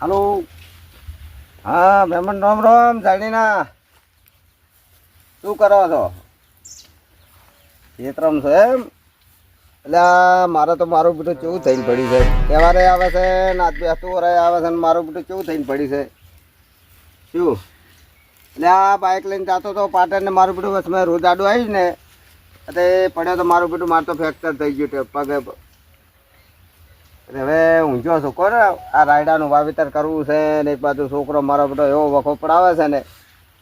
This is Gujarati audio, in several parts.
હાલો. હા, મહેમાન રામ રામ, જાણીના. શું કરો છો? ખેતરમ છો એમ? એટલે મારે તો મારું બધું કેવું થઈને પડ્યું છે. તહેવારે આવે છે ને આજ બેસતું વરાય આવે છે ને મારું બધું કેવું થઈને પડ્યું છે. શું? એટલે આ બાઇક લઈને જતો હતો પાટણને મારું બધું બસ મેં રોજ આડું આવીશ ને. એટલે પડ્યો તો મારું બધું મારતો ફ્રેક્ચર થઈ ગયું પગે હવે ઊંઝો છું કોને? આ રાયડાનું વાવેતર કરવું છે ને એક બાજુ છોકરો મારો બધો એવો વખો પડાવે છે ને,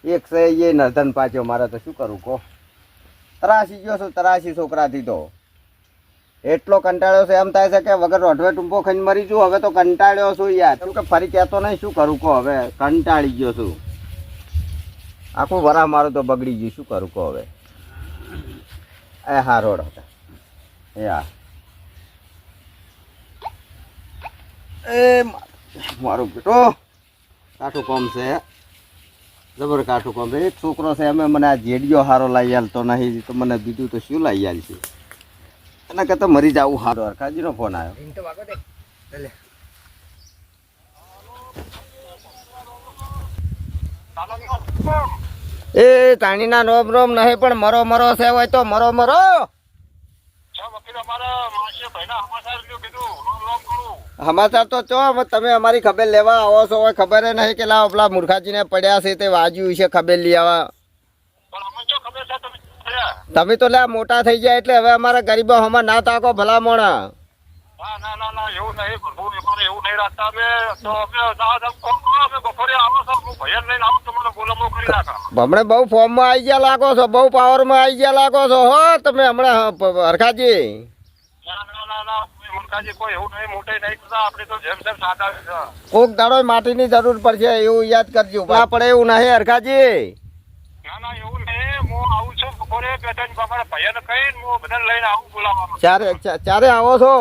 એક છે એ નર્ધન પાછો, મારે તો શું કરું, કહો. તરાશી ગયો છું તરાશી છોકરાથી તો. એટલો કંટાળ્યો છે, એમ થાય છે કે વગર રોઢવે ટૂંપો ખાઈને મરી છું હવે તો કંટાળ્યો છું યાર. શું કે ફરી કહેતો નહીં, શું કરું, કહો, હવે. કંટાળી ગયો છું. આખું વરા મારું તો બગડી ગયું, શું કરું, કહો, હવે. એ હા, રોડ હતા હા. એ મારો બેટો કાઠું કોમ છે. જબર કાઠું કોમ છે. એક છોકરો છે અમે મને આ જેડિયો હારો લઈ આલતો નહીં તો મને બીજું તો શું લઈ આલ છે એના કરતાં મરી જવું હારો. હરખાજીનો ફોન આવ્યો. એ તાણીના રોમ રોમ નહીં પણ મરો મરો છે હોય તો મરો મરો. સમાચાર તો ચો હવે તમે અમારી ખબર લેવા આવો છો ખબર નહીં કે લાવ પેલા મૂર્ખાજીને પડ્યા છે તે વાજ્યું છે ખબર લઈ આવા. તમે તો લે મોટા થઈ ગયા એટલે હવે અમારા ગરીબો હમણાં ના તાકો ભલા મોણા હમણાં બહુ ફોર્મમાં આવી ગયા લાગો છો બહુ પાવરમાં આવી ગયા લાગો છો હો તમે હમણાં કોક દાડો માટીની જરૂર પડશે એવું યાદ કરજો ના પડે એવું નહીં હરખાજી. ચારે ચા- ચારે આવો છો?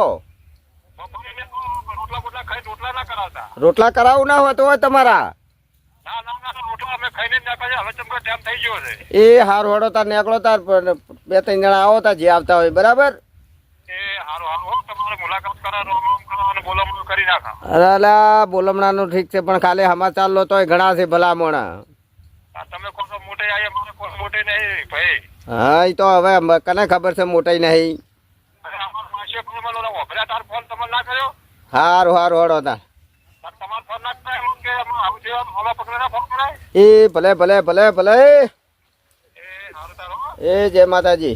રોટલા કરાવું ના હોય તો હોય તમારા. એ હાર વડો તાર નીકળો તાર બે ત્રણ જણા આવો તા જે આવતા હોય બરાબર? અરે બોલમણાનું ઠીક છે પણ ખાલી સમાચાર લો તોય ઘણા છે ભલા તમે કહો છો મોટે આયા મારે કોઈ મોટે નહીં ભાઈ. હા એ તો હવે કને ખબર છે મોટાઈ નહીં. અરે અમાર માસીએ કોઈ મને ઓલો વપરાય તાર ફોન તમે ના કર્યો? હારું હારું હોડો તાર. તાર તમારો ફોન ના કરાય એમ કે આમ આવું છે આમ હવા પકડીને ફોન કરાય? એ ભલે ભલે ભલે ભલે. એ સારું તારો એ જય માતાજી.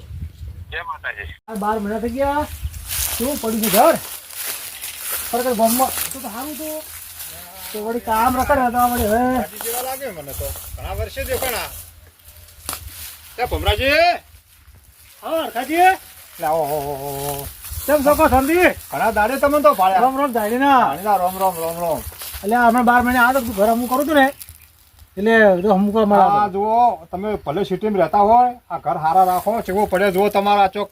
જય માતાજી. બાર મહિના થઈ ગયા. કેવું પડ્યું છે ઘર? ખરેખર ગામમાં તો તો સારું તો. તો વળી કામ રખડે હતા વળી હવે જેવા લાગે મને તો. ઘણા વર્ષે દેખાણા તે ભમરાજી! હા હરખાજી. આવો હો હો હો હો. કેમ શકો સંધી ઘણા દાડે તમે તો પાડ્યા રામ રામ ધારી ના રોમ રોમ રોમ રોમ. એટલે હમણાં બાર મહિને આ તો તું ઘર અમુક કરું છું ને. એટલે હમકો મારા જુઓ તમે ભલે સિટીમાં રહેતા હોય આ ઘર હારા રાખો ચેવો પડે જુઓ તમારા ચોક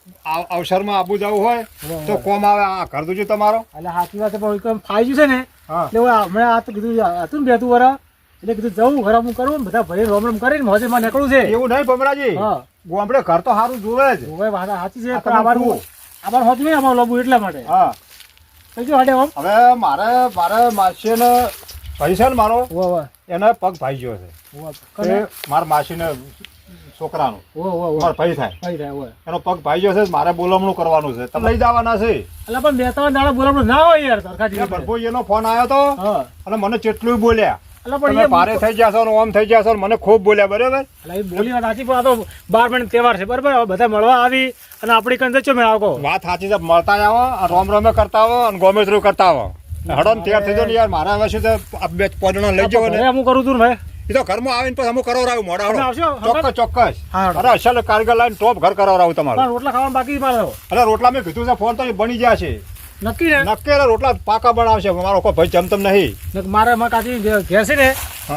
અવસરમાં આબુ જવું હોય તો કોમ આવે આ ઘર દુજું તમારો. એટલે સાચી વાત પણ ફાયદું છે ને એટલે હમણાં આ તો કીધું હતું ને બેતું વરા એટલે કીધું જવું ઘર હું કરું બધા ભાઈ રોમ રોમ કરીને મોજેમાં નીકળું છે. એવું નહીં ભમરાજી. ગોમડે ઘર તો સારું જોવે જ. જોવે વાત સાચી છે પણ અમારું આભાર હોતું નહીં અમારું લોબું એટલા માટે. હા. કઈ જો હાડે હવે મારે મારે માસીને પૈસા ને મારો. વાહ વાહ. એને પગ ભાઈ ગયો છે એ મારા માસીને છોકરાનો. મારો ભાઈ થાય. એનો પગ ભાઈ ગયો છે મારે બોલમણું કરવાનું છે. તમે લઈ જવાના છે. એટલે પણ બે ત્રણ દાડા બોલામણું ના હોય યાર સરખાજી એ ભરભોઈ એનો ફોન આવ્યો તો હા. અને મને કેટલું બોલ્યા. ભારે થઈ જશો ઓમ થઈ છો મને ખૂબ બોલ્યા બરાબર? બોલી વાત સાચી પણ આ તો બાર મહિને તહેવાર છે બરાબર? બધા મળવા આવી અને આપણી કંઈ ચો મેં આવો. વાત સાચી છે મળતા આવો રોમ રોમે કરતા આવો અને ગોમેત્રું કરતા આવો. હડો ને તૈયાર થઈ ને યાર મારા હવે શું છે પોજણો લઈ જાઓ ને. હું કરું છું ને એ તો ઘરમાં આવીને પછી અમુક કરાવરાવું મોડા હડો. ચોક્કસ ચોક્કસ. અરે અસલ કારગર લાઈન ટોપ ઘર કરાવરાવું તમારું. તમારે રોટલા ખાવાનું બાકી મારે અરે રોટલા મેં કીધું છે ફોન તો બની ગયા છે. નક્કી ને? નક્કી રોટલા પાકા બનાવશે. મારો કોઈ ભાઈ જમતમ નહીં. મારે મારા કાચી છે ને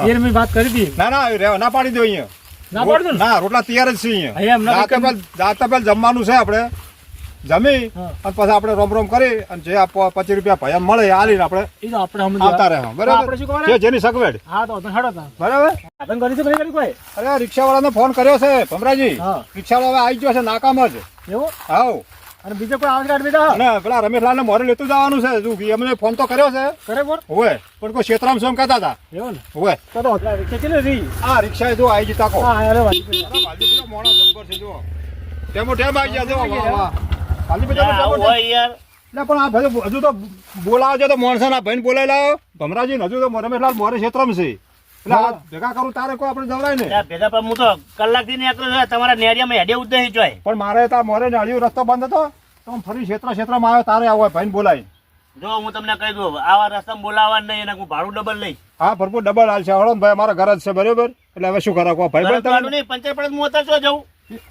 એને મેં વાત કરી હતી. ના ના રેવા ના પાડી દો અહીંયા. ના પાડી દો ના રોટલા તૈયાર જ છે અહીંયા. જાતે પેલ જમવાનું છે આપણે. જમી અને પછી આપણે રોમ રોમ કરી અને જે આ પચીસ રૂપિયા ભયા મળે આલીને આપણે એ આપણે આવતા ગયા. રહે બરાબર? જેની સગવડ. હા તો. બરાબર? અરે રિક્ષાવાળાને ફોન કર્યો છે ભમરાજી. રિક્ષાવાળો હવે આવી ગયો છે નાકામ જ. એવું? હા અને બીજો કોઈ આવે કાઢ બેટા અને પેલા રમેશલાલ ને મોરે લેતું જવાનું છે તું એમને ફોન તો કર્યો છે. કરે બોલ હોય પણ કોઈ ક્ષેત્રામ શું કહેતા હતા? એવું ને? હોય તો તો કેટલી રહી આ રિક્ષા જો આવી જતા કો હા અરે વાલી. મોણો જબ્બર છે જો ટેમો ટેમ આવી ગયા જો વાહ વાહ. એટલે પણ આ ભાઈ હજુ તો બોલાવો છો તો માણસો ના ભાઈ બોલાવી લાવો. ભમરાજી હજુ તો રમેશલાલ મોરે ક્ષેત્રમ છે. એટલે આ ભેગા કરું તારે કોઈ આપણે જવરાય ને. ભેગા પણ હું તો કલાકથી નીકળ્યો છું તમારા નેરિયામાં હેડે નહીં જોય પણ મારે ત્યાં મોરે ને રસ્તો બંધ હતો તો હું ફરી ક્ષેત્ર ક્ષેત્રમાં આવ્યો તારે આવો ભાઈ બોલાવી જો હું તમને કહી દઉં આવા રસ્તામાં બોલાવવા નહીં એને હું ભાડું ડબલ લઈશ. હા ભરપૂર ડબલ હાલ છે. હળો ભાઈ અમારા ઘર જ છે બરોબર? એટલે હવે શું કરો ભાઈ ભાઈ તો નહીં પંચાયત પડે હું અત્યારે શું જવું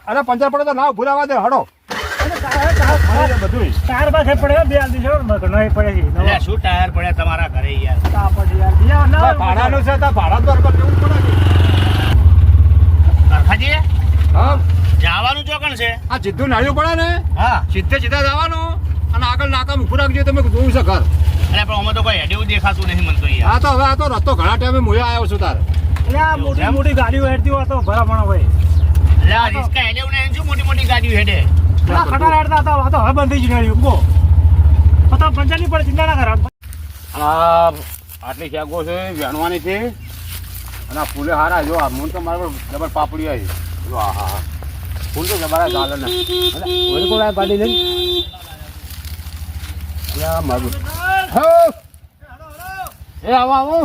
અરે પંચાયત પડે તો ના ભૂલાવા દે હડો ચાર પાસે પડે બે આલ દીધો નહીં પડે છે એટલે શું ટાયર પડ્યા તમારા ઘરે યાર? તા યાર બીજા ના ભાડાનું છે તો ભાડા તો પડે. હા? જવાનું ચોકણ છે? આ સીધું નાળિયું પડે ને? હા. સીધે સીધા જવાનું અને આગળ નાકામાં ઉભું રાખજો તમે જોયું છે ઘર. પણ અમે તો કોઈ હેડે દેખાતું નહીં મને તો યાર. હા તો હવે આ તો રસ્તો ઘણા ટાઈમે મુયા આવ્યો છું તારે. એટલે આ મોટી મોટી ગાડીઓ હેડતી હોય તો ભરામણ હોય. એટલે આ રિસ્કા હેડે શું મોટી મોટી ગાડીઓ હેડે? આ ખટારા હેડતા હતા આ તો હવે બંધ થઈ ગયું ગાડીઓ કો તો પંચાયતની ચિંતા ના કરા આ આટલી શાકો છે વેણવાની છે. અને આ ફૂલે હારા જો આ મૂન તો મારા જબર પાપડી આવી. જો હા હા ફૂલ તો જબરા ચાલે ને ઓલી કોણ આ ગાડી લઈ અલ્યા મારું. હો! એ આવો આવો.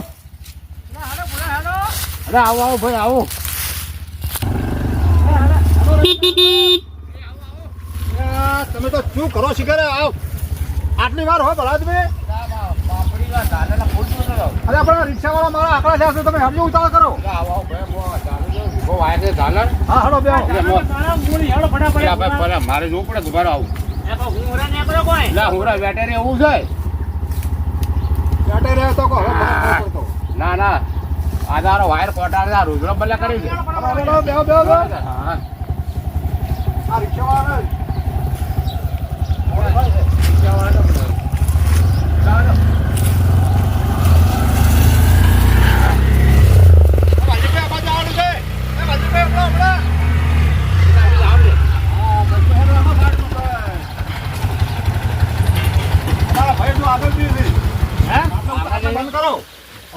અરે આવો આવો ભાઈ આવો. તમે તો શું કરો શીખરે આવ. આટલી વાર હોય ભલા તમે અરે આપણા રિક્ષાવાળા મારા આકડા થયા છે તમે હરજો ઉતાવળ કરો? હા હડો બે. મારે જોવું પડે દુબારો આવું. એ તો હું વેટેરે એવું છે. બેઠે તો કહો. ના ના. આધારો વાયર કોટાડે આ રુદ્ર બદલા કરી છે. હા. આ રિક્ષાવાળા 慢点加完了不能加完了。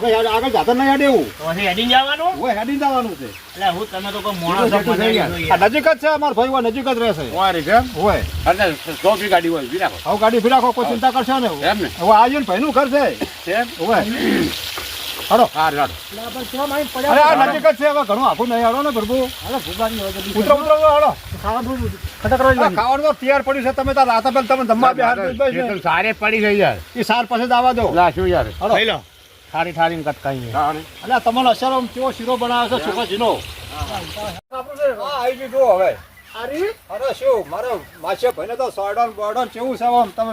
હવે યાર આગળ જાતર ના યાદ એવું? પછી હેડીને જવાનું? હવે હેડી જવાનું છે. એટલે હું તમે તો કોઈ મોણસ છો, આ નજીક જ છે અમારા ભાઈ હોય નજીક જ રહેશે. વાયર છે એમ? હોય. એટલે સો ફી ગાડી હોય બી રાખો. હવે ગાડી ફિરાકો કોઈ ચિંતા કરશે ને એમ ને? હવે આવ્યું ભાઈ ભાઈનું ઘર છે. એમ હડો અરે આ નજીક જ છે હવે ઘણું આખું નહીં હડો ને પ્રભુ. ઉતરો ઉતરો હડો ખાવાનું તૈયાર પડ્યું છે તમે તાર રાતે પહેલા તમે જમવા બે સારે પડી ગઈ યાર. એ સાર પછી દાવા દો. લા શું યાર હડો ઠારી ઠારીને કટકાઈ અલ્યા તમારો અસર આમ કેવો શીરો બનાવે છે સુખાજીનો હા આવી ગયું હવે. અરે શું મારો માછે ભાઈને તો સોયડોન બોયડોન કેવું છે આમ તમે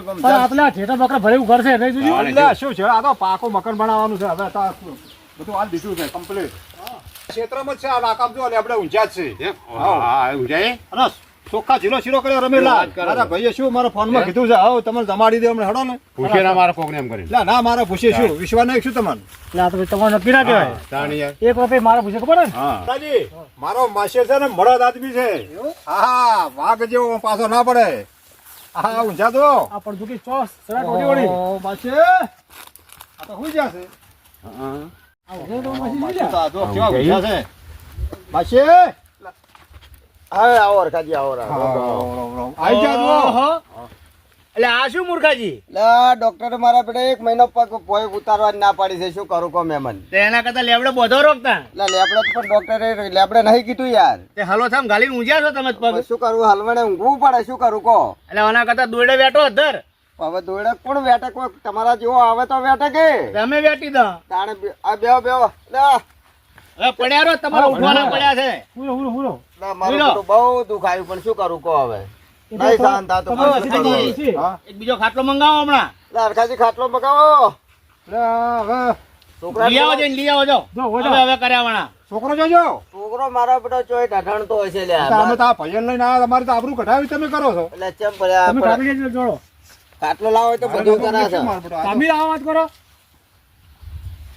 અલ્યા શું છે? આ તો પાકું મકાન બનાવવાનું છે હવે તો બધું હાલ દીધું છે કમ્પ્લીટ ક્ષેત્રમાં જ છે આ નાકામ જો એટલે આપણે ઊંઝા જ છે? હા. એવું અને ચોખ્ખા જીરો શીરો કર્યો રમેલા. મારા ભાઈએ શું મારા ફોનમાં? કીધું છે? આવો તમને જમાડી દે હમણાં હડો ને. પૂછે ના મારા કોકને એમ કરી ના ના મારા પૂછે શું? વિશ્વાસ નાખ શું તમને તમારે નક્કી ના કહેવાય. એક વખત મારા પૂછે ખબર ને? મારો માસે છે ને મળદ આદમી છે. હા હા વાઘ જેવો પાછો ના પડે. હા ઊંઝા તો. આ પણ દુખી ચોસ સડા ટોટી વળી. ઓ માસે આ તો હુઈ ગયા છે. હા. આ તો પછી તો કેવા ઊંઝા છે? માસે હવે આવો. આવો આવો. એટલે આ શું મૂર્ખાજી? એટલે ડોક્ટરે મારા બેટા એક મહિનો પગ પોઈ ઉતારવા ના પાડી છે શું કરું કહો મેમન? એના કરતા લેવડે બધો રોકતા. એટલે લેબડે પણ ડોક્ટરે લેબડે નહીં કીધું યાર. તે હલો થામ ગાલીને ઊંઝ્યા છો તમે પગ? શું કરું હલવાને ઊંઘવું પડે શું કરું કો એટલે આના કરતા દોડે બેઠો અધર. હવે દોડે કોણ વેટે? કોઈ તમારા જેવો આવે તો વેટે કે? તમે બેઠી દો. તાણે બે- આ બેહો બેહો. લે. હવે પડ્યા રહો તમારા ઉઠવાના પડ્યા છે. હુરો હુરો હુરો. મારું. બહુ દુઃખ આવ્યું પણ શું કરું કો હવે? નહીં શાંત કરું? છે. હા. એક બીજો ખાટલો મંગાવો હમણાં. લે, ખાટલો મગાવો. છોકરા લઈ આવો જઈને લઈ આવો જો જો, હો, જો. હવે હવે કર્યા છોકરો જોજો. છોકરો મારા બેટો ચોય ઢઢણતો હશે લે તો અમે તો આ લઈને આવ્યા તમારે તો આબરૂ કઢાવી તમે કરો છો. એટલે ચેમ પડ્યા તમે જોડો લાવો હોય તો બધું તો- તમે આ વાત કરો.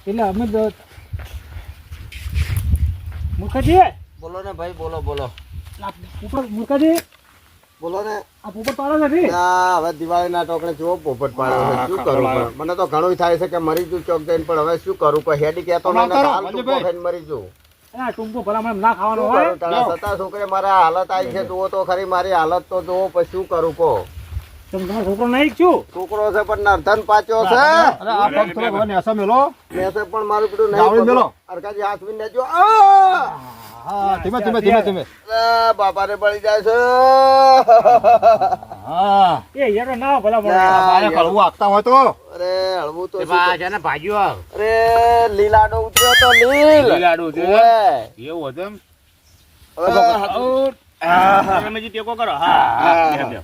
એટલે અમે જ- બોલો ને ભાઈ બોલો બોલો. ઉપર મૂર્ખાજી! બોલો ને. આ પોપટ પાડો છે ને આ હવે દિવાળીના ટોકણે જેવો પોપટ પાડ્યો છે. શું કરું મને તો ઘણું થાય છે કે મરી જુ ચોક જઈને પણ હવે શું કરું? કોઈ હેડી કહેતો તો ને હાલ ટૂંકો મંજુભાઈ. ખાઈને મરી જુ આ ટૂંકો ભલામણ ના ખાવાનો હોય. સતા છોકરે મારા હાલત આવી છે જુઓ તો ખરી મારી હાલત તો જુઓ પછી શું કરું કો તમારો છોકરો નહીં છું? છોકરો છે પણ નર્ધન પાચ્યો છે. અરે આ પગ થોડો ઘણો નેસો મેલો. મેસે પણ મારું પેલું નહીં મેલો. અરકાજી હાથ વીને જો હા ધીમે ધીમે ધીમે ધીમે. અરે બાપાને બળી જાય છે. હા. એ યાર ના ભલામણ ના. બારે આપતા હોય તો. અરે હળવું તો છે ને ભાજીઓ અરે લીલાડો ઉતર્યો તો લીલ. લીલાડો છે? એવું હતું એમ? ટેકો કરો. હા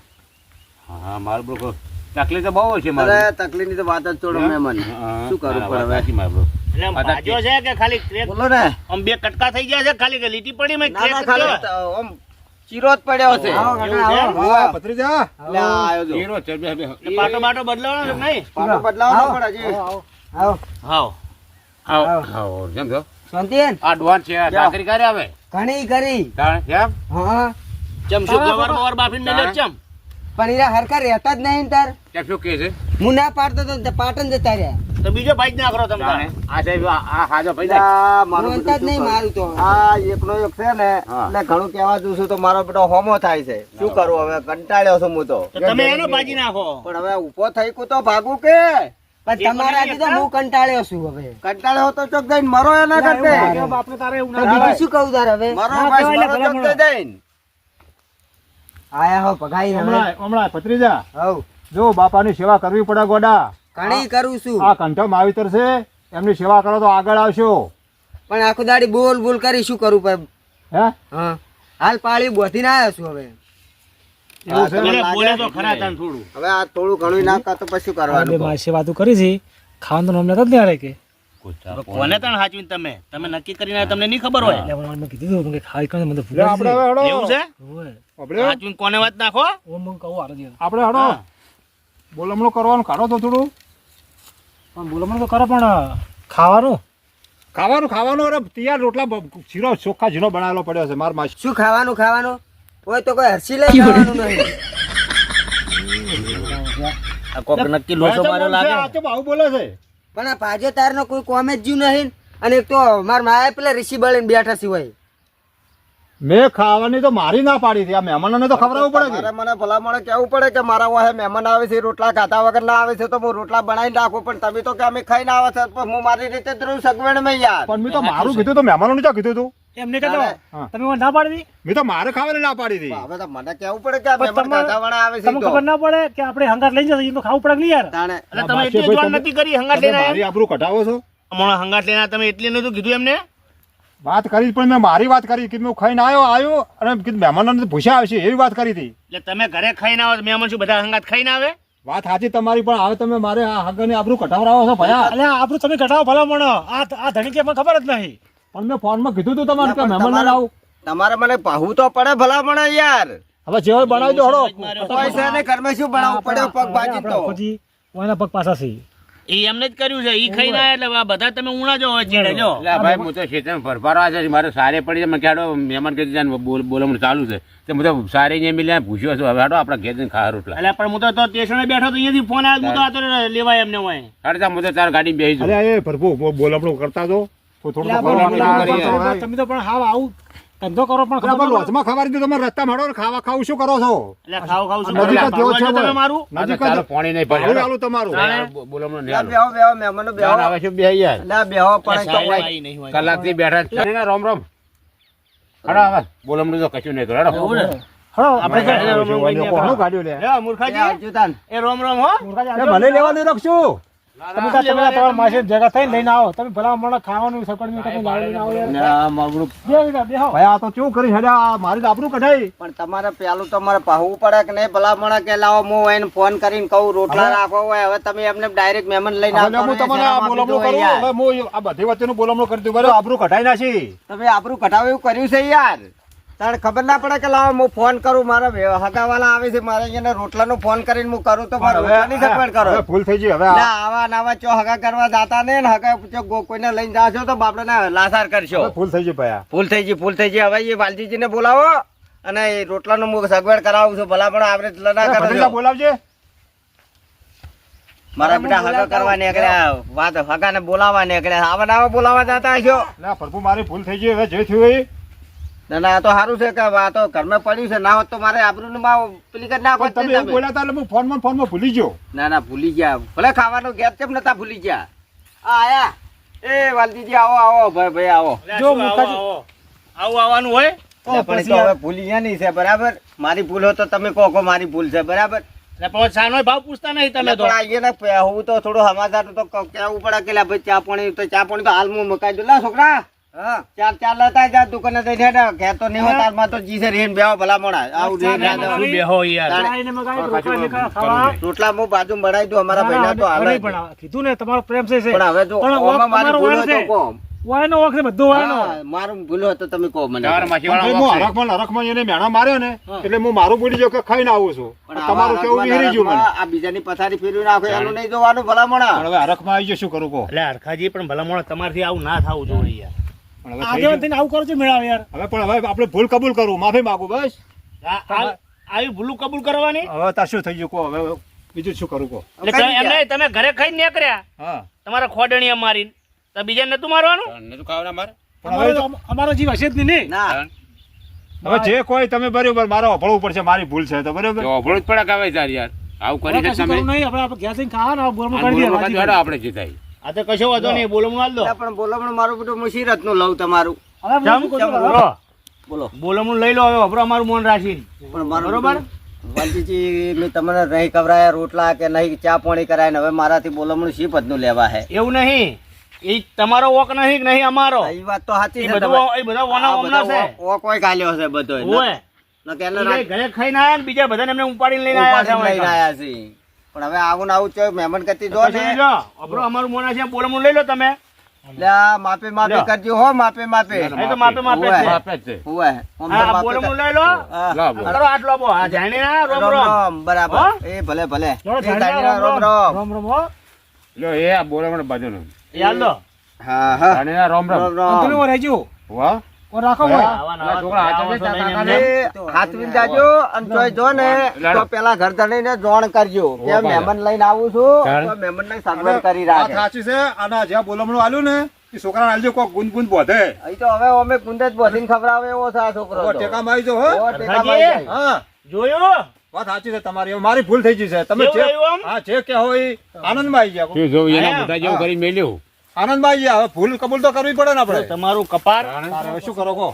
હા. મારું બ્રો તકલીફ તો બહુ છે મારે. તકલીફ તકલીફની તો વાત જ છોડો મહેમાન. શું કરું પણ હવે? એટલે આમ છે કે ખાલી ક્રેક બોલો ને. આમ બે કટકા થઈ ગયા છે ખાલી કે લીટી પડી મેં ના ના ક્રેક ખાલી આમ ચીરો જ પડ્યો છે. આવો, એવું હા લે આયો જો. હીરો છે, બે- બે. એટલે પાટો બાટો બદલાવાનો નહીં? પાટો બદલાવવાનો પણ હજી. આવો હાવ. આવો, આવો, કેમ છો? શાંતિન આ ડોહાન છે ચાકરી કરે હવે ઘણી કરી. કેમ? હા. ચમ શું ગવાર બવાર બાફીને મેલ્યો ચમ? પણ એરા હરખા રહેતા જ નહીં તાર. શું કહે છે? હું ના પાડતો તો પાટણ જતા રહ્યા. તો બીજો ભાઈ જ ના કરો તમે. આ સાહેબ આ હાજો ભાઈ મારું જ નહીં મારું તો. આ એકનો એક છે ને એટલે ઘણું કહેવા જઉં છું તો મારો બેટો હોમો થાય છે. શું કરું હવે? કંટાળ્યો છું હું તો. તમે એનો ભાજી નાખો. પણ હવે ઊભો થઈ કુ તો ભાગું કે? પણ તમારાથી તો હું કંટાળ્યો છું હવે. કંટાળ્યો તો ચોક જઈને મરો એના કરતે. કે બાપને તારે એવું બીજું શું કહું તાર હવે? મરો ચોક જઈને. આયા હો પગાઈ હમણાં હમણાં ભત્રીજા. હવ. જો બાપાની સેવા કરવી પડે ગોડા. ઘણી કરું છું. આ કંઠો માવિતર છે એમની સેવા કરો તો આગળ આવશો. પણ આખો દાડી બોલ બોલ કરી શું કરું પણ? હે? હા. હાલ પાળી બોધીને આવ્યો છું હવે. હવે આ થોડું ઘણું ના કર તો પછી કરવાનું કહો? મારી સેવા તું કરી છે. ખાવાનું નામ લેતા જ નહીં કે. કોને તણ હાચવીને તમે? તમે નક્કી કરીને તમને નહીં ખબર હોય. એટલે મને કીધું હતું કે ખાઈ કરીને મને લે આપણે. હળો એવું છે? આપણે? હાચવીને કોને વાત નાખો? ઓમ મને કહું છે. આપણે હડો. બોલમણો કરવાનું કાઢો તો થોડું. પણ બોલમણો તો કરો પણ ખાવાનું? ખાવાનું ખાવાનું અરે તૈયાર રોટલા જીરો શીરો ચોખ્ખા ઝીણો બનાવેલો પડ્યો છે મારા માસી. શું ખાવાનું ખાવાનું? હોય તો કોઈ હરસી લઈ જવાનું નહીં. કોક નક્કી લોચો માર્યો લાગે. આ તો બહુ બોલે છે. પણ આ ભાજો તારનો કોઈ કોમે જ જીવ નહીં. અને એક તો માર માએ પેલા ઋષિ બળીને બેઠા સિવાય. મેં ખાવાની તો મારી ના પાડી હતી. આ મહેમાનોને તો ખવડાવવું પડે કે મને ભલામણ કેવું પડે કે મારા વાહે મહેમાન આવે છે રોટલા ખાતા વગર ના આવે છે તો હું રોટલા બનાવીને રાખું પણ તમે તો કે અમે ખાઈને આવે છે પણ હું મારી રીતે જ રહું સગવડમાં યાર. પણ મેં તો મારું કીધું તો મહેમાનોને ક્યાં કીધું તું? એમને કહેતો તમે મને ના પાડી દી? મેં તો મારે ખાવાને ના પાડી હતી હવે તો મને કેવું પડે કે મહેમાન વાળા આવે છે તમને ખબર ના પડે કે આપણે હંગાર લઈ જશે તો ખાવું પડે નહીં યાર? તાણે. એટલે તમે એટલી જોડ નથી કરી હંગાર લઈને મારી આબરૂ કઢાવો છો? હમણાં હંગાર લઈને તમે એટલી નતું કીધું એમને? વાત કરી પણ મેં મારી વાત કરી કે હું ખાઈને આવ્યો આવ્યો અને કીધું મહેમાનોને પૂછ્યા આવશે એવી વાત કરી હતી. એટલે તમે ઘરે ખાઈને આવો મહેમાન શું બધા હંગાત ખાઈને આવે? વાત સાચી તમારી પણ હવે તમે મારે આ હગને આબરૂ કઢાવરાવો છો ભયા? એટલે આપણું તમે કઢાવો ભલા મણો આ આ ધણી કે મને ખબર જ નહીં. પણ મેં ફોનમાં કીધું તું તમારે કે મહેમાન તમારે- લાવું તમારે મને પાહું તો પડે ભલા મને યાર. હવે જેવો બનાવી દો હળો. પૈસા ને ઘરમાં શું બનાવવું પડે? પગ ભાજી તો. પછી ઓના પગ પાછા છે એ એમને જ કર્યું છે. ઈ ખાઈ ના એટલે બધા તમે ઉણા જો હવે ચેડે જો. એટલે ભાઈ હું તો શેતમ ભરભરા છે. મારે સારે પડી છે. મેં કહેડો મહેમાન કીધું જાને બોલ બોલવાનું ચાલુ છે. તો હું તો સારી ને મિલ્યા પૂછ્યો છું. હવે હાડો આપણા ઘેર ખા રોટલા. એટલે પણ હું તો તો સ્ટેશને બેઠો તો અહીંયાથી ફોન આવ્યો હું તો આ તો લેવાય એમને હોય હાડતા હું તો તાર ગાડી બેસી છું. અરે એ ભરપૂર બોલમણું કરતા તો તમે તો પણ હાવ આવું ધંધો કરો પણ ખબર લોચમાં ખબર નથી તમે રસ્તા માંડો ખાવા ખાવું શું કરો છો? ખાવ ખાવ છે. મારું? પાણી નહીં ભાડું આલું તમારું. બોલવાનું લે, નહીં બેહો બેહો મહેમાનો બેહો. હાલો. બે યાર બેહો પણ હોય. કલાકથી બેઠા છે. રામ રામ. હાડો હવે બોલવાનું તો કશું નહીં કરો. હાડો. આપણે. ગાડીઓ લે. મૂર્ખાજી. એ રોમ રોમ હો. ભલે લેવાનું રાખશું. તમે તાર- તમે તમારા માસે ભેગા થઈને લઈને આવો. તમે ભલામણ ખાવાનું સકડમી તમે લાવી લઈને આવો ના, મગરું. બે બેહો ભાઈ આ તો કેવું કરી હેડ્યા? મારી તો કઢાઈ. પણ તમારે પેલું તમારે પાહવું પડે કે નહીં? ભલામણ કે લાવો હું એને ફોન કરીને કહું રોટલા રાખો હોય. હવે તમે એમને ડાયરેક્ટ મહેમાન લઈને હવે હું તમને આ બોલમણું કરું? હવે હું આ બધી વચ્ચેનું બોલમણું કરી દઉં બરાબર આબરૂ કઢાઈ નાખી. તમે આપણું કઢાવ એવું કર્યું છે યાર? તારે ખબર ના પડે કે લાવો હું ફોન કરું મારા હગાવાલા આવે છે મારે અહીંયા રોટલાનો ફોન કરીને હું કરું તો મારે રોટલાની સગવડ કરો. ભૂલ થઈ ગઈ હવે આવા નાવા ચો હગા કરવા જાતા ને ને હગા ચો કોઈને લઈને જાશો તો બાપડાને લાસાર કરશો. ભૂલ થઈ ગઈ ભાઈ. ભૂલ થઈ ગઈ ભૂલ થઈ ગઈ. હવે એ વાલજીજીને બોલાવો અને એ રોટલાનું હું સગવડ કરાવું છું ભલા પણ આપણે ના કરજો બોલાવજે. મારા બેટા હગા કરવા નીકળ્યા વાત હગાને બોલાવા નીકળ્યા. આવા નાવા બોલાવા બોલાવવા જતા હશો. ના પ્રભુ મારી ભૂલ થઈ ગઈ હવે જે થયું એ ના ના તો સારું છે કે આ તો ઘરમાં પડ્યું છે. ના હોત તો મારે આબરૂનું માં પેલી કરી નાખો તમે એવું બોલ્યા હતા એટલે હું ભૂલી ગયો. ના ના ભૂલી ગયા. ભલે ખાવાનું ગેસ કેમ નતા ભૂલી ગયા? આ આયા. એ વાલજીજી આવો આવો ભાઈ ભાઈ આવો. જો આવો, આવું. આવવાનું હોય? પણ તો હવે ભૂલી ગયા નહીં છે બરાબર? મારી ભૂલ હોય તો તમે કહો કે મારી ભૂલ છે બરાબર? ભાવ પૂછતા નહીં તમે તો. હું તો થોડું સમાચાર તો કેવું પડે કે ભાઈ ચા પાણી તો ચા પાણી તો હાલ હું મુકાઈ દઉં લા છોકરા. હા ચાર ચાર લેતા જા દુકાને જઈને હેડા કે તો નહીં હોતા માં તો જી રેન બેહો ભલા મોણા આવું રેન બેહો યાર. રોટલા હું બાજુ મડાઈ દો અમારા ના, ભાઈના તો ના, હાલે પણ કીધું ને તમારો પ્રેમ છે છે. પણ હવે જો ઓમાં મારી ભૂલ તો છે. વાયનો છે બધો વાયનો. મારું ભૂલ હતો તો તમે કહો મને. હું હરખમાં ને એને મેણા માર્યો ને એટલે હું મારું બોલી જો કે ખાઈને આવું છું. પણ તમારું કેવું વિહરી ગયું મને. આ બીજાની પથારી ફેરવી નાખો એનું નહીં જોવાનું ભલા મોણા પણ હવે હરખમાં આવી ગયો શું કરું કહો? એટલે હરખાજી પણ ભલા મોણા તમારથી આવું ના થવું જોઈએ આગેવાન થઈને આવું કરો છો મેળાવે યાર. હવે પણ હવે આપણે ભૂલ કબૂલ કરું માફી માંગુ બસ. આ- આ- આવી ભૂલું કબૂલ કરવાની? હવે તાર શું થઈ ગયું કહો હવે બીજું શું કરું કહો. તમે એમ નહીં, તમે ઘરે ખાઈને નીકળ્યા. હા. તમારા ખોડણીયા મારી તો બીજા નતું મારવાનું? નતું ખાવાના મારે. પણ અમારો જીવ હશે જ નહીં ને. ના હવે જે કોઈ તમે બરોબર મારે અભળવું પડશે મારી ભૂલ છે તો બરોબર? તો અભળું જ પડે યાર? આવું હવે કરી કશું તમે કરવું નહીં, આપણે આપણે ઘેર જઈને ખાવાનું, બોરમાં કરી આ તો કશો વાંધો નહીં બોલો હું હાલ દો પણ બોલો મારું બધું મુસીરતનું લઉં તમારું. હું? બોલો બોલો. બોલમણું લઈ લો હવે અભરો અમારું મોન રાખીને. પણ મારું બરોબર? વાલજીજી મેં તમને નહીં કવરાયા રોટલા કે નહીં ચા પાણી કરાય ને હવે મારાથી બોલમણું શી પદનું લેવા હે? એવું નહીં. એ તમારો વોક નહીં કે નહીં અમારો? એ વાત તો સાચી છે બધું એ બધા ઓના ઓમના છે. ઓ- ઓ કાલ્યો છે બધો ઓય. ઘરે ખાઈને આયા ને બીજા બધાને એમને ઉપાડીને લઈને આયા છે લઈને આયા છે પણ હવે આવું ને આવું છે મહેમાન કરતી જો છે ને. લો, અમારું મોના છે બોલમણું લઈ લો તમે. એટલે માપે માપે કરજો હો માપે માપે. એ તો માપે માપે છે. માપે છે. તો હા માપે બોલમણું લઈ લો. હા. કરો આટલો બો આ જાણી ના રોમ રોમ બરાબર. એ ભલે ભલે. ધાણીયા રોમ રોમ રોમ. રોમ, હો. લો એ આ બોલે મને બાજુનું. યાદ લો. હા હા. અને ના રોમ રોમ. ઓર રહેજો. વાહ. રાખો. છોકરા હાથે આવો છો બેઠા લઈને હતા, એમને. એ હાથવીને જાજો અને તોય જો ને તો પેલા ઘર ધણીને જોણ કરજો. કે મહેમાન લઈને આવું છું તો મહેમાન ને સગવડ કરી વાત સાચી છે. અને જ્યાં બોલમણું આલ્યું ને એ છોકરાને આલજો કોક ગુંદ ગુંદ બોધે. તો હવે અમે કુંડે જ બોધીને ખવડાવે એવો છે આ છોકરો તો. ટેકામાં આવી હો. ઓ, ટેકામાં હા. જોયું? વાત સાચી છે તમારી મારી ભૂલ થઈ ગઈ છે. તમે જે હા જે કે હોય આનંદમાં આવી ગયા. એના બધા જેવું કરી મેલ્યું? ગયા હવે ભૂલ કબૂલ તો કરવી પડે ને આપણે. તમારું કપાર. શું કરો કહો?